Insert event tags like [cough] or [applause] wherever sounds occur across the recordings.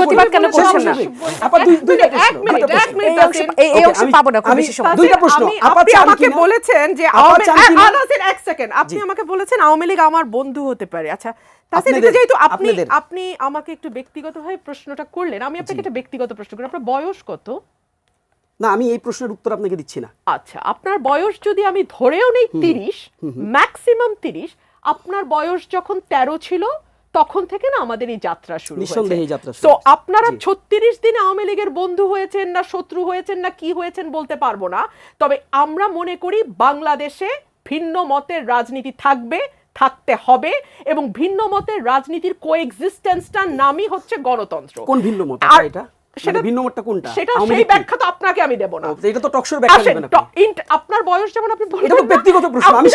প্রতিবাদ কেন করছেন না? আপা দুই- দুইটা প্রশ্ন, মিনিট, এক মিনিট, এই অংশে তাসিন। এই- এই Okay, অংশে আমি- পাবো না খুব বেশি সময় দুইটা প্রশ্ন। আপা আমাকে বলেছেন যে আওয়ামী চান আ- কিনা? আ- নাসির, এক সেকেন্ড। আপনি আমাকে বলেছেন আওয়ামী লীগ আমার বন্ধু হতে পারে। আচ্ছা যেহেতু আপনি আপনি আমাকে একটু ব্যক্তিগতভাবে প্রশ্নটা করলেন আমি আপনাকে একটা ব্যক্তিগত প্রশ্ন করি। আপনার বয়স কত? না আমি এই প্রশ্নের উত্তর আপনাকে দিচ্ছি না। আচ্ছা আপনার বয়স যদি আমি ধরেও নেই তিরিশ ম্যাক্সিমাম তিরিশ আপনার বয়স যখন তেরো ছিল তখন থেকে না আমাদের এই যাত্রা শুরু শুরু তো আপনারা ছত্রিশ দিন আওয়ামী লীগের বন্ধু হয়েছেন না শত্রু হয়েছেন না কি হয়েছেন বলতে পারব না। তবে আমরা মনে করি বাংলাদেশে ভিন্ন মতের রাজনীতি থাকবে থাকতে হবে এবং ভিন্ন মতের রাজনীতির কোএক্সিস্টেন্সটার নামই হচ্ছে গণতন্ত্র। কোন ভিন্ন মত? এটা? সেটা সেটা ভিন্ন মতটা কোনটা? সেটা সেই ব্যাখ্যা তো আপনাকে আমি দেব না। এটা তো টকশোর ব্যাখ্যা দেবেন আপনি। আপনার বয়স যেমন আপনি এটা তো ব্যক্তিগত প্রশ্ন, আমি?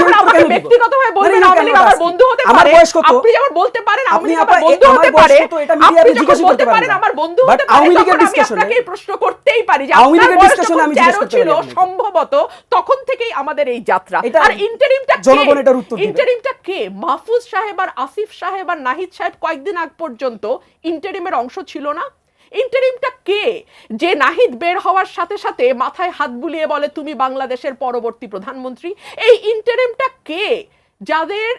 ব্যক্তিগতভাবে বলবেন না, আওয়ামী লীগ আমার বন্ধু আমার বয়স কত? আপনি বলতে পারেন আওয়ামী আপনি আমার বন্ধু হতে পারে আপনি যখন বলতে পারেন আমার বন্ধু হতে পারে তখন আমি আপনাকে এই প্রশ্ন করতেই পারি যে আপনার বয়স যখন ছিল সম্ভবত তখন থেকেই আমাদের এই যাত্রা। আর ইন্টারিমটা জনগণ এটার উত্তর ইন্টারিমটা কে? মাহফুজ সাহেব আর আসিফ সাহেব আর নাহিদ সাহেব কয়েকদিন আগ পর্যন্ত ইন্টারিমের অংশ ছিল না। ইন্টারিমটা কে? যে নাহিদ বের হওয়ার সাথে সাথে মাথায় হাত বুলিয়ে বলে তুমি বাংলাদেশের পরবর্তী প্রধানমন্ত্রী। এই ইন্টারিমটা কে? যাদের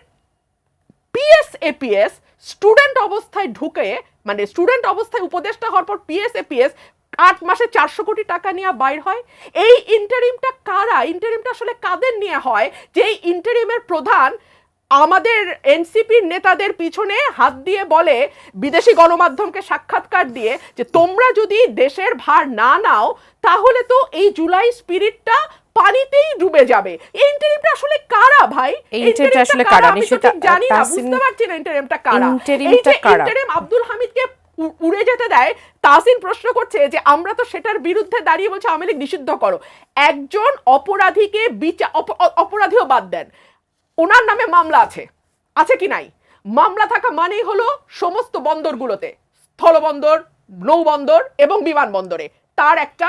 পিএস এপিএস স্টুডেন্ট অবস্থায় ঢুকে মানে স্টুডেন্ট অবস্থায় উপদেষ্টা হওয়ার পর পিএস এপিএস আট মাসে চারশো কোটি টাকা নিয়ে বাইর হয়। এই ইন্টারিমটা কারা? ইন্টারিমটা আসলে কাদের নিয়ে হয়? যে ইন্টারিমের প্রধান আমাদের এনসিপির নেতাদের পিছনে হাত দিয়ে বলে, বিদেশি গণমাধ্যমকে সাক্ষাৎকার দিয়ে যে তোমরা যদি দেশের ভার না নাও, তাহলে তো এই জুলাই স্পিরিটটা পানিতেই ডুবে যাবে। ইন্টারিমটা আসলে কারা ভাই? Interimটা আসলে কারা? আমি তো জানি না বুঝতে পারছি না ইন্টারিমটা কারা। যে কারা? ইন্টারিম আব্দুল হামিদকে উড়ে যেতে দেয় তাসিন প্রশ্ন করছে যে আমরা তো সেটার বিরুদ্ধে দাঁড়িয়ে বলছে আওয়ামী লীগ নিষিদ্ধ করো। একজন অপরাধীকে বিচার অপরাধীও বাদ দেন। ওনার নামে মামলা আছে। আছে কি নাই? মামলা থাকা মানেই হলো সমস্ত বন্দরগুলোতে। স্থলবন্দর নৌবন্দর এবং বিমানবন্দরে। তার একটা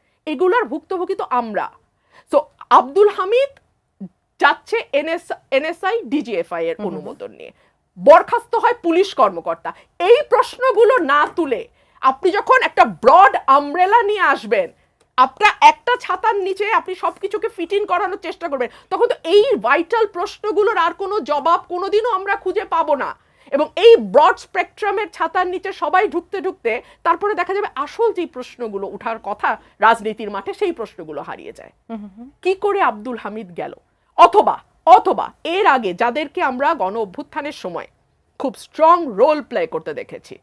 এগুলার ভুক্তভোগী তো আমরা। সো আব্দুল হামিদ যাচ্ছে এনএস এনএসআই ডিজিএফআই এর অনুমোদন নিয়ে। বরখাস্ত হয় পুলিশ কর্মকর্তা। এই প্রশ্নগুলো না তুলে আপনি যখন একটা ব্রড আমব্রেলা নিয়ে আসবেন আপনার একটা ছাতার নিচে আপনি সবকিছুকে ফিট ইন করানোর চেষ্টা করবেন তখন তো এই ভাইটাল প্রশ্নগুলোর আর কোনো জবাব কোনোদিনও আমরা খুঁজে পাবো না। এবং এই ব্রড স্পেকট্রামের ছাতার নিচে সবাই ঢুকতে ঢুকতে তারপরে দেখা যাবে আসল যে প্রশ্নগুলো ওঠার কথা রাজনীতির মাঠে সেই প্রশ্নগুলো হারিয়ে যায়। কি করে আব্দুল হামিদ গেল? অথবা অথবা এর আগে যাদেরকে আমরা গণ অভ্যুত্থানের সময় খুব স্ট্রং রোল প্লে করতে দেখেছি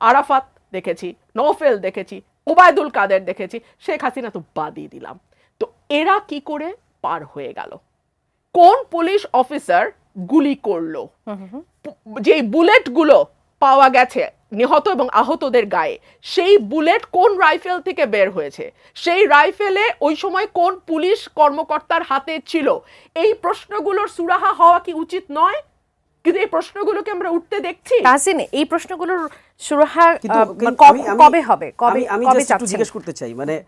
আরাফাত দেখেছি নৌফেল দেখেছি ওবায়দুল কাদের দেখেছি শেখ হাসিনা তো বাদই দিলাম। তো এরা কি করে পার হয়ে গেল? কোন পুলিশ অফিসার গুলি করল? যেই বুলেটগুলো পাওয়া গেছে নিহত এবং আহতদের গায়ে সেই বুলেট কোন রাইফেল থেকে বের হয়েছে? সেই রাইফেলে ওই সময় কোন পুলিশ কর্মকর্তার হাতে ছিল? এই প্রশ্নগুলোর সুরাহা হওয়া কি উচিত নয়? কিন্তু এই প্রশ্নগুলোকে আমরা উঠতে দেখছি? তাহসিন এই প্রশ্নগুলোর সুরাহা কিন্তু কব- হবে? কবে আমি- জিজ্ঞেস করতে চাই মানে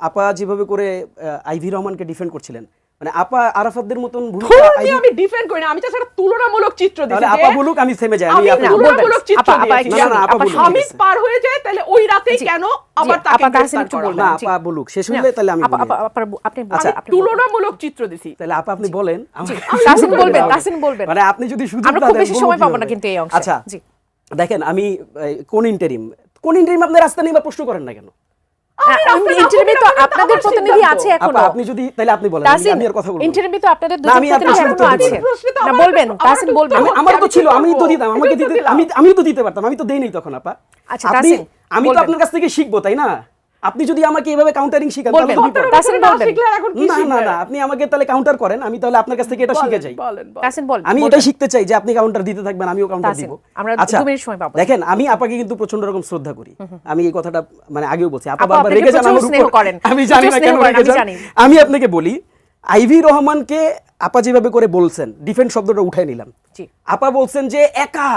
আপা যেভাবে করে আহ, আইভি রহমানকে ডিফেন্ড করছিলেন মানে আপা আরাফাতদের মতন ভূমিকা আমি ডিফেন্ড করি না আমি একটা তুলনামূলক চিত্র আপা বলুক আমি থেমে যাই আমি। তুলনামূলক চিত্র আপা- আপা না, না, আপা আপা বলুন, স্বামী পার হয়ে যায় তাহলে ওই রাতেই কেন আবার তাকে গ্রেফতার করা না আপা বলুক শেষ হলে তাহলে আমি আপা- আপা- আপনি আচ্ছা, আপনি তুলনামূলক চিত্র দিছি তাহলে আপা আপনি বলেন বলবেন বলবেন। মানে আপনি যদি সুযোগ আমরা খুব বেশি সময় পাবো না কিন্তু এই অংশে। আচ্ছা জি। দেখেন আমি কোন ইন্টারিম কোন ইন্টারিম আপনি রাস্তা নিয়ে বা প্রশ্ন করেন না কেন? ইন্টারভিউ তো আপনাদের প্রতিনিধি আছে এখনও। আপনি যদি তাহলে আপনি বলেন আমি- আর কথা বলব ইন্টারভিউ তো আপনাদের দুজন প্রতিনিধি এখনও আছে। দিব প্রশ্নে তো না আমার বলবেন। তো ছিল আমি তো দিতাম আমাকে দিতে আমি আমিও তো দিতে পারতাম আমি তো দেই নাই তখন আপা। আচ্ছা, তাসিন, আমি তো আপনার কাছ থেকে শিখব তাই না? আপনি যদি আমাকে এভাবে কাউন্টারিং শিখান তাহলে। না না না না আপনি আমাকে তাহলে কাউন্টার করেন আমি তাহলে আপনার কাছ থেকে এটা শিখে যাই বলেন বলেন। আমি। এটাই শিখতে চাই যে আপনি কাউন্টার দিতে থাকবেন আমিও কাউন্টার দিব আচ্ছা। দেখেন আমি আপাকে কিন্তু প্রচণ্ড রকম শ্রদ্ধা করি আমি এই কথাটা মানে আগেও বলছি আপা বারবার আপনাকে রেগে যান প্রচুর আমার উপর [laughs] আমি জানি না কেন রেগে আমি যান জানি। আমি আপনাকে বলি আইভি রহমানকে আপা যেভাবে করে বলছেন ডিফেন্স শব্দটা উঠাই নিলাম জি। আপা বলছেন যে একা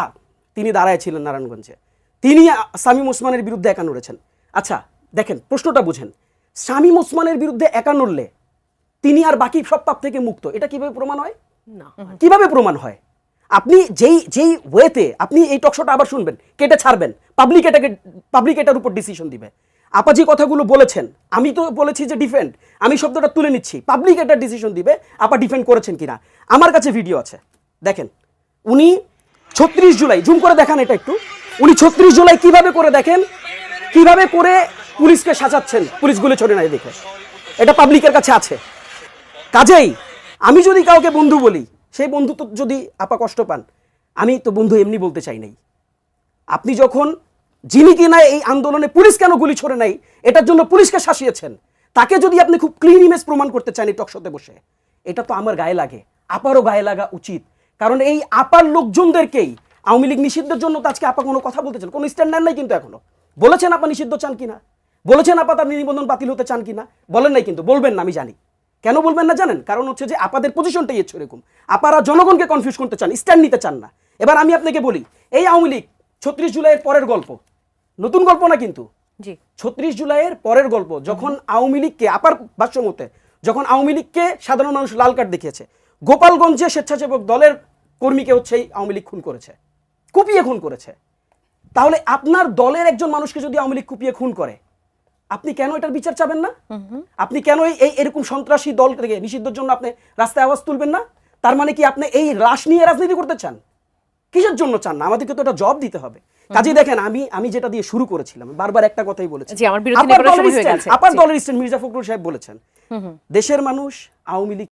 তিনি দাঁড়ায় ছিলেন নারায়ণগঞ্জে তিনি সামিম ওসমানের বিরুদ্ধে একা নড়েছেন আচ্ছা দেখেন প্রশ্নটা বুঝেন। শামীম ওসমানের বিরুদ্ধে একা নড়লে তিনি আর বাকি সব পাপ থেকে মুক্ত এটা কীভাবে প্রমাণ হয়? না কীভাবে প্রমাণ হয়? আপনি যেই যেই ওয়েতে আপনি এই টকশোটা আবার শুনবেন কেটে ছাড়বেন পাবলিক এটাকে পাবলিক এটার উপর ডিসিশন দিবে। আপা যে কথাগুলো বলেছেন আমি তো বলেছি যে ডিফেন্ড আমি শব্দটা তুলে নিচ্ছি পাবলিক এটা ডিসিশন দিবে আপা ডিফেন্ড করেছেন কিনা। আমার কাছে ভিডিও আছে। দেখেন উনি ছত্রিশ জুলাই জুম করে দেখান এটা একটু উনি ছত্রিশ জুলাই কীভাবে করে দেখেন? কীভাবে করে পুলিশকে সাজাচ্ছেন। পুলিশগুলো ছড়ে নাই দেখে। এটা পাবলিকের কাছে আছে। কাজেই আমি যদি কাউকে বন্ধু বলি, সেই বন্ধু তো যদি আপা কষ্ট পান, আমি তো বন্ধু এমনি বলতে চাই নাই। আপনি যখন যিনি কিনা এই আন্দোলনে পুলিশ কেন গুলি ছড়ে নাই, এটার জন্য পুলিশকে শাসিয়েছেন, তাকে যদি আপনি খুব ক্লিন ইমেজ প্রমাণ করতে চান এই টকশোতে বসে, এটা তো আমার গায়ে লাগে। আপারও গায়ে লাগা উচিত। কারণ এই আপার লোকজনদেরকেই আওয়ামী লীগ নিষিদ্ধের জন্য তো আজকে আপা কোনো কথা বলতেছেন কোনো স্ট্যান্ড নাই কিন্তু এখনও। বলেছেন আপা নিষিদ্ধ চান কিনা? বলেছেন আপা তার নিবন্ধন বাতিল হতে চান কিনা? বলেন নাই কিন্তু বলবেন না আমি জানি। কেন বলবেন না জানেন? কারণ হচ্ছে যে আপাদের পজিশনটাই হচ্ছে এরকম। আপারা জনগণকে কনফিউজ করতে চান স্ট্যান্ড নিতে চান না। এবার আমি আপনাকে বলি এই আওয়ামী লীগ ছত্রিশ জুলাইয়ের পরের গল্প। নতুন গল্প না কিন্তু? জি। ছত্রিশ জুলাইয়ের পরের গল্প যখন আওয়ামী লীগকে আপার ভাষ্য মতে যখন আওয়ামী লীগকে সাধারণ মানুষ লাল কার্ড দেখিয়েছে গোপালগঞ্জে স্বেচ্ছাসেবক দলের কর্মীকে হচ্ছে এই আওয়ামী লীগ খুন করেছে কুপিয়ে খুন করেছে তাহলে আপনার দলের একজন মানুষকে যদি আওয়ামী লীগ কুপিয়ে খুন করে আপনি কেন এটার বিচার চাবেন না? আপনি কেন এই- এরকম সন্ত্রাসী দল থেকে নিষিদ্ধের জন্য আপনি রাস্তায় আওয়াজ তুলবেন না? তার মানে কি আপনি এই রাশ নিয়ে রাজনীতি করতে চান? কিসের জন্য চান? না আমাদেরকে তো এটা জব দিতে হবে। কাজে দেখেন আমি আমি যেটা দিয়ে শুরু করেছিলাম বারবার একটা কথাই বলেছি। আপনার আপার। দলের স্ট্যান্ড মির্জা ফখরুল সাহেব বলেছেন দেশের মানুষ আওয়ামী লীগ